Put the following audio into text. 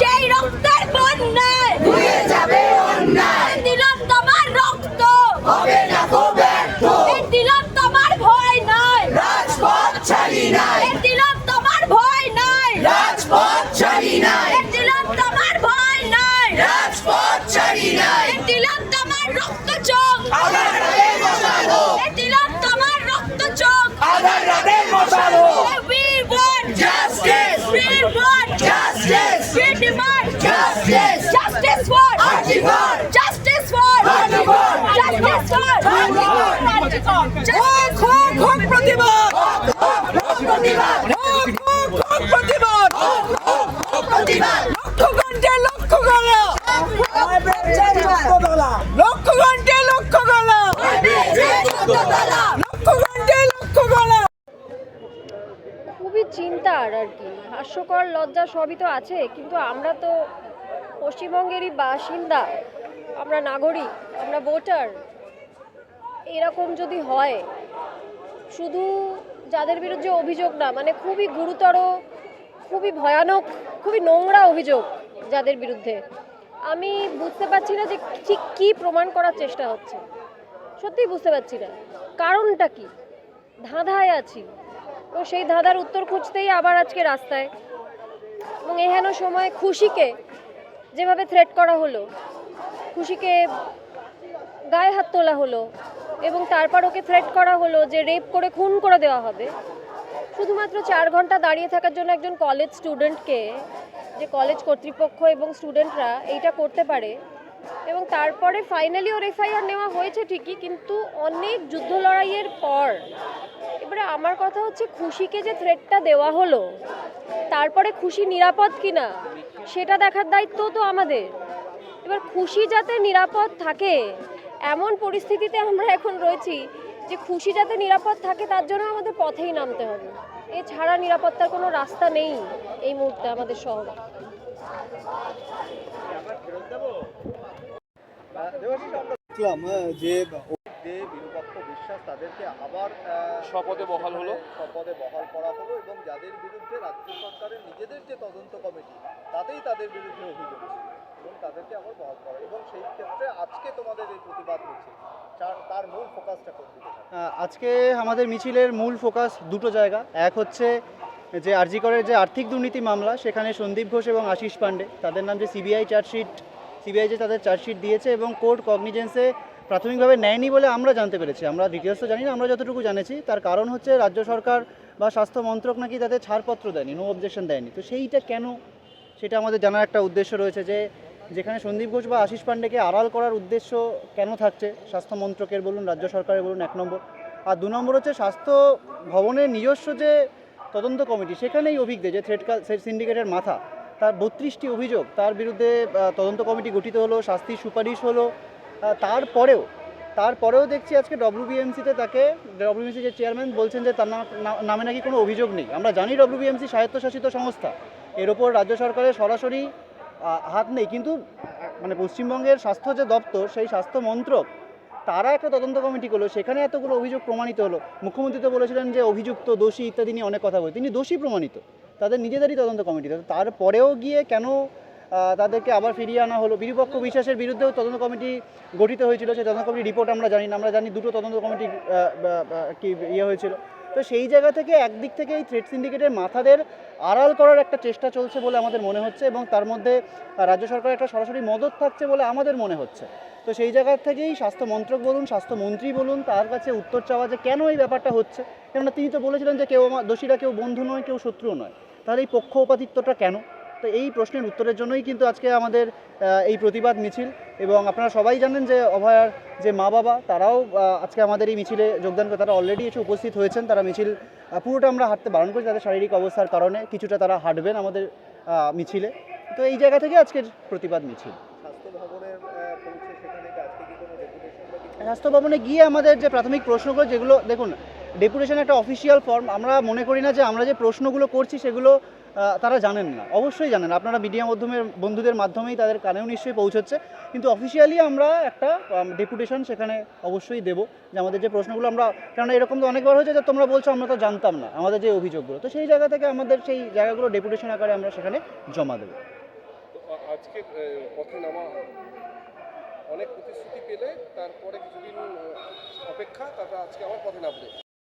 সেই রক্তের বন্যায় ধুয়ে যাবে অন্যায়। দিলাম তোমার রক্ত। হবে না গো ব্যর্থ। দিলাম তোমার ভয় নাই। রাজপথ ছাড়ি নাই। দিলাম তোমার ভয় নাই। রাজপথ ছাড়ি নাই। দিলাম তোমার ভয় নাই। রাজপথ We want Justice! We demand Justice! Justice for Article! Justice for Article! Justice for Article! Justice হোক হাস্যকর লজ্জা সবই তো আছে, কিন্তু আমরা তো পশ্চিমবঙ্গেরই বাসিন্দা, আমরা নাগরিক, আমরা ভোটার, এরকম যদি হয়, শুধু যাদের বিরুদ্ধে অভিযোগ না মানে খুবই গুরুতর, খুবই ভয়ানক, খুবই নোংরা অভিযোগ যাদের বিরুদ্ধে। আমি বুঝতে পারছি না যে ঠিক কী প্রমাণ করার চেষ্টা হচ্ছে। সত্যিই বুঝতে পারছি না। কারণটা কি? ধাঁধায় আছি। তো সেই ধাঁধার উত্তর খুঁজতেই আবার আজকে রাস্তায়। এবং এহেন সময় খুশিকে যেভাবে থ্রেট করা হলো, খুশিকে গায়ে হাত তোলা হলো এবং তারপর ওকে থ্রেট করা হলো যে রেপ করে খুন করে দেওয়া হবে। শুধুমাত্র চার ঘণ্টা দাঁড়িয়ে থাকার জন্য একজন কলেজ স্টুডেন্টকে যে কলেজ কর্তৃপক্ষ এবং স্টুডেন্টরা এইটা করতে পারে এবং তারপরে ফাইনালি ওর এফআইআর নেওয়া হয়েছে ঠিকই, কিন্তু অনেক যুদ্ধ লড়াইয়ের পর এবারে আমার কথা হচ্ছে খুশিকে যে থ্রেটটা দেওয়া হলো তারপরে খুশি নিরাপদ কিনা সেটা দেখার দায়িত্ব তো আমাদের। এবার খুশি যাতে নিরাপদ থাকে এমন পরিস্থিতিতে আমরা এখন রয়েছি যে খুশি যাতে নিরাপদ থাকে তার জন্য আমাদের পথেই নামতে হবে। এছাড়া নিরাপত্তার কোনো রাস্তা নেই এই মুহূর্তে আমাদের শহরে। দেখলাম যে বিশ্বাস তাদেরকে আবার শপথে বহাল হলো। শপথে বহাল করা হলো এবং যাদের বিরুদ্ধে রাজ্য সরকারের নিজেদের যে তদন্ত কমিটি তাতেই তাদের বিরুদ্ধে অভিযোগ এবং তাদেরকে আবার বহাল করা এবং সেই ক্ষেত্রে আজকে তোমাদের এই প্রতিবাদ হচ্ছে তার- তার মূল ফোকাসটা? আহ, আজকে আমাদের মিছিলের মূল ফোকাস দুটো জায়গা এক হচ্ছে যে আরজিকরের যে আর্থিক দুর্নীতি মামলা সেখানে সন্দীপ ঘোষ এবং আশিস পান্ডে তাদের নাম যে সিবিআই চার্জশিট সিবিআই যে তাদের চার্জশিট দিয়েছে এবং কোর্ট কগনিজেন্সে প্রাথমিকভাবে নেয়নি বলে আমরা জানতে পেরেছি। আমরা ডিটেলস তো জানি না, আমরা যতটুকু জানেছি। তার কারণ হচ্ছে রাজ্য সরকার বা স্বাস্থ্য মন্ত্রক নাকি তাদের ছাড়পত্র দেয়নি নো অবজেকশন দেয়নি। তো সেইটা কেন? সেটা আমাদের জানার একটা উদ্দেশ্য রয়েছে যে, যেখানে সন্দীপ ঘোষ বা আশিস পান্ডেকে আড়াল করার উদ্দেশ্য কেন থাকছে? স্বাস্থ্য মন্ত্রকের বলুন, রাজ্য সরকারের বলুন, এক নম্বর। আর দু নম্বর হচ্ছে স্বাস্থ্য ভবনের নিজস্ব যে তদন্ত কমিটি, সেখানেই অভিজ্ঞ যে থ্রেড সিন্ডিকেটের মাথা, তার বত্রিশটি অভিযোগ, তার বিরুদ্ধে তদন্ত কমিটি গঠিত হলো, শাস্তির সুপারিশ হলো তারপরেও তারপরেও দেখছি আজকে ডব্লিউবিএমসিতে তাকে ডব্লিউবিএমসি যে চেয়ারম্যান বলছেন যে তার নামে নাকি কোনো অভিযোগ নেই। আমরা জানি ডব্লিউবিএমসি স্বায়ত্তশাসিত সংস্থা। এর ওপর রাজ্য সরকারের সরাসরি হাত নেই। কিন্তু মানে পশ্চিমবঙ্গের স্বাস্থ্য যে দপ্তর, সেই স্বাস্থ্য মন্ত্রক, তারা একটা তদন্ত কমিটি করল। সেখানে এতগুলো অভিযোগ প্রমাণিত হলো। মুখ্যমন্ত্রী তো বলেছিলেন যে অভিযুক্ত, দোষী ইত্যাদি নিয়ে অনেক কথা বলে। তিনি দোষী প্রমাণিত। তাদের নিজেদেরই তদন্ত কমিটি। তারপরেও গিয়ে কেন তাদেরকে আবার ফিরিয়ে আনা হলো। বিরূপক্ষ বিশ্বাসের বিরুদ্ধেও তদন্ত কমিটি গঠিত হয়েছিল। সেই তদন্ত কমিটির রিপোর্ট আমরা জানি না। আমরা জানি দুটো তদন্ত কমিটি কি ইয়ে হয়েছিল। তো সেই জায়গা থেকে একদিক থেকে এই থ্রেড সিন্ডিকেটের মাথাদের আড়াল করার একটা চেষ্টা চলছে বলে আমাদের মনে হচ্ছে এবং তার মধ্যে রাজ্য সরকারের একটা সরাসরি মদত থাকছে বলে আমাদের মনে হচ্ছে। তো সেই জায়গা থেকেই স্বাস্থ্য মন্ত্রক বলুন স্বাস্থ্যমন্ত্রী বলুন, তার কাছে উত্তর চাওয়া যে কেন এই ব্যাপারটা হচ্ছে? কেননা তিনি তো বলেছিলেন যে কেউ দোষীরা কেউ বন্ধু নয়, কেউ শত্রু নয়। তাহলে এই পক্ষপাতিত্বটা কেন? তো এই প্রশ্নের উত্তরের জন্যই কিন্তু আজকে আমাদের এই প্রতিবাদ মিছিল। এবং আপনারা সবাই জানেন যে অভয়ার যে মা বাবা, তারাও আজকে আমাদের এই মিছিলে যোগদান করে, তারা অলরেডি এসে উপস্থিত হয়েছেন। তারা মিছিল পুরোটা আমরা হাঁটতে বারণ করি তাদের শারীরিক অবস্থার কারণে। কিছুটা তারা হাঁটবেন আমাদের মিছিলে। তো এই জায়গা থেকে আজকের প্রতিবাদ মিছিল। স্বাস্থ্য ভবনে গিয়ে আমাদের যে প্রাথমিক প্রশ্নগুলো, যেগুলো, দেখুন ডেপুটেশন একটা অফিসিয়াল ফর্ম আমরা মনে করি না যে আমরা যে প্রশ্নগুলো করছি, সেগুলো তারা জানেন না। অবশ্যই জানেন। আপনারা মিডিয়া মাধ্যমের, বন্ধুদের মাধ্যমেই তাদের কানেও নিশ্চয়ই পৌঁছচ্ছে। কিন্তু অফিসিয়ালি আমরা একটা ডেপুটেশন সেখানে অবশ্যই দেবো যে আমাদের যে প্রশ্নগুলো আমরা, কেননা এরকম তো অনেকবার হয়েছে যে তোমরা বলছো, আমরা তো জানতাম না আমাদের যে অভিযোগগুলো। তো সেই জায়গা থেকে আমাদের সেই জায়গাগুলো ডেপুটেশন আকারে আমরা সেখানে জমা দেবো। আজকে অনেক প্রতিশ্রুতি পেলে তারপরে কিছুদিন অপেক্ষা, তারপর আজকে আবার পথে নামবে।